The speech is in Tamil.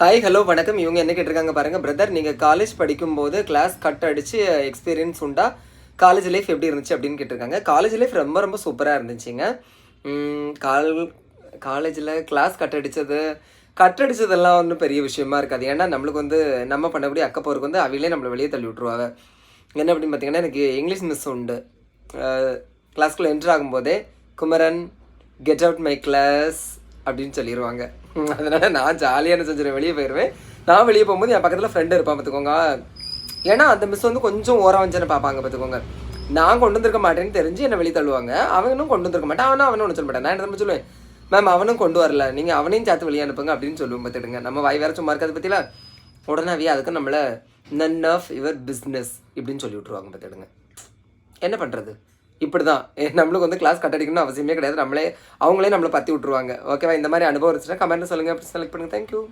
ஹாய் ஹலோ வணக்கம். இவங்க என்ன கேட்டிருக்காங்க பாருங்கள் பிரதர் நீங்கள் காலேஜ் படிக்கும்போது கிளாஸ் கட் அடித்து எக்ஸ்பீரியன்ஸ் உண்டா? காலேஜ் லைஃப் எப்படி இருந்துச்சு அப்படின்னு கேட்டிருக்காங்க. காலேஜ் லைஃப் ரொம்ப ரொம்ப சூப்பராக இருந்துச்சுங்க. கால் காலேஜில் கிளாஸ் கட் அடித்தது கட் அடித்ததெல்லாம் ஒன்றும் பெரிய விஷயமா இருக்காது. ஏன்னா நம்மளுக்கு வந்து நம்ம பண்ணக்கூடிய அக்கப்போருக்கு வந்து அவங்களே நம்மளை வெளியே தள்ளி விட்ருவாங்க என்ன அப்படின்னு பார்த்தீங்கன்னா எனக்கு இங்கிலீஷ் மிஸ் உண்டு. கிளாஸ்க்குள்ளே enter ஆகும்போதே Kumaran get out my class அப்படின்னு சொல்லிடுவாங்க அதனால நான் ஜாலியான செஞ்சிருவேன் வெளியே போயிடுவேன் நான் வெளியே போகும்போது என் பக்கத்தில் ஃப்ரெண்டு இருப்பான் பார்த்துக்கோங்க. ஏன்னா அந்த மிஸ் வந்து கொஞ்சம் ஓரம் வச்சுன்னு பார்ப்பாங்க பார்த்துக்கோங்க. நான் கொண்டு வந்திருக்க மாட்டேன்னு தெரிஞ்சு என்னை வெளியே தள்ளுவாங்க. அவனும் கொண்டு வந்திருக்க மாட்டேன். அவனும் அவனும் ஒன்று சொல்ல மாட்டேன். நான் என்ன சொல்லுவேன்? மேம் அவனும் கொண்டு வரல. நீங்கள் அவனையும் சேர்த்து வெளியே அனுப்புங்க அப்படின்னு சொல்லுவோம் பார்த்துடுங்க. நம்ம வாய் வேறு சும்மா இருக்காது பற்றில உடனே அதுக்கு நம்மளை நன் ஆஃப் யுவர் பிஸ்னஸ் இப்படின்னு சொல்லி விட்ருவாங்க பார்த்துடுங்க. என்ன பண்ணுறது இப்படி தான் நம்மளுக்கு வந்து கிளாஸ் கட் அடிக்கணும்னு அவசியமே கிடையாது. நம்மளே அவங்களே நம்மளை பற்றி விட்ருவாங்க ஓகேவா இந்த மாதிரி அனுபவம் இருந்துச்சுன்னா கமெண்ட்டில் சொல்லுங்கள் செலக்ட் பண்ணுங்கள் தேங்க்யூ